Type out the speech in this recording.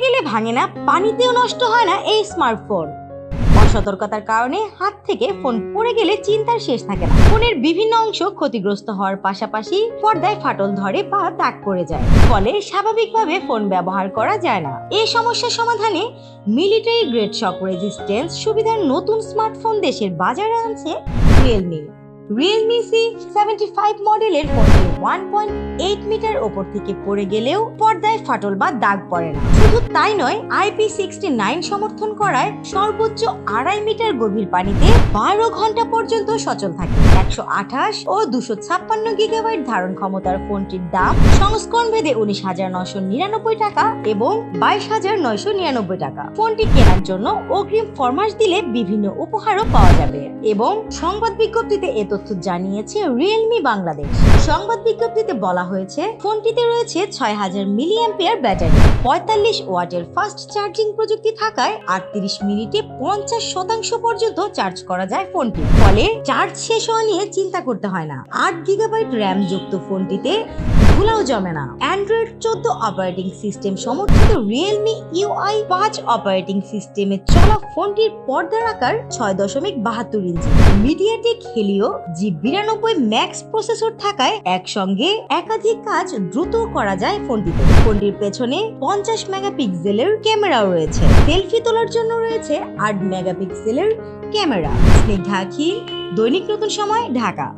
ভাঙে না, পানিতেও নষ্ট হয় না এই স্মার্টফোন অসতর্কতার কারণে হাত থেকে ফোন পড়ে গেলে চিন্তার শেষ থাকে না। ফোনের বিভিন্ন অংশ ক্ষতিগ্রস্ত হওয়ার পাশাপাশি পর্দায় ফাটল ধরে বা দাগ পড়ে যায়। ফলে স্বাভাবিকভাবে ফোন ব্যবহার করা যায় না। এই সমস্যা সমাধানে মিলিটারি গ্রেড শক রেজিস্ট্যান্স সুবিধার নতুন স্মার্টফোন দেশের বাজারে আনছে Realme Realme C seventy five মডেলের ফোনটি ওয়ান পয়েন্ট এইট মিটার ওপর থেকে পড়ে গেলেও পর্দায় ফাটল বা দাগ পড়ে না। শুধু তাই নয় আইপি সিক্সটি নাইন সমর্থন করায় সর্বোচ্চ আড়াই মিটার গভীর পানিতে বারো ঘণ্টা পর্যন্ত সচল থাকে। একশো আঠাশ ও দুশো ছাপ্পান্ন গিগাবাইট ধারণ ক্ষমতার ফোনটির দাম সংস্করণ ভেদে উনিশ হাজার নয়শো নিরানব্বই টাকা এবং বাইশ হাজার নয়শো নিরানব্বই টাকা। ফোনটি কেনার জন্য অগ্রিম ফরমাস দিলে বিভিন্ন উপহারও পাওয়া যাবে। এবং সংবাদ বিজ্ঞপ্তিতে এ তথ্য জানিয়েছে রিয়েলমি বাংলাদেশ। সংবাদ বিজ্ঞপ্তিতে বলা হয়েছে, ফোনটিতে রয়েছে ছয় হাজার মিলিঅ্যাম্পিয়ার ব্যাটারি। পঁয়তাল্লিশ ওয়াটের ফাস্ট চার্জিং প্রযুক্তি থাকায় আটত্রিশ মিনিটে পঞ্চাশ শতাংশ পর্যন্ত চার্জ করা যায় ফোনটি। ফলে চার্জ শেষ হওয়া নিয়ে চিন্তা করতে হয় না। আট গিগাবাইট র্যাম যুক্ত ফোনটিতে ধুলাও জমে না। অ্যান্ড্রয়েড চোদ্দ অপারেটিং সিস্টেম সমর্থিত রিয়েলমি ইউআই পাঁচ অপারেটিং সিস্টেমে চলা ফোনটির পর্দার আকার ছয় দশমিক বাহাত্তর ইঞ্চি। মিডিয়াটেক হেলিও জি বিরানব্বই ম্যাক্স প্রসেসর থাকায় একসঙ্গে একাধিক কাজ দ্রুত করা যায় ফোনটিতে। ফোনটির পেছনে পঞ্চাশ মেগাপিক্সেলের ক্যামেরাও রয়েছে। সেলফি তোলার জন্য রয়েছে আট মেগাপিক্সেলের ক্যামেরা। স্নিগ্ধা আখি দৈনিক নতুন সময়, ঢাকা।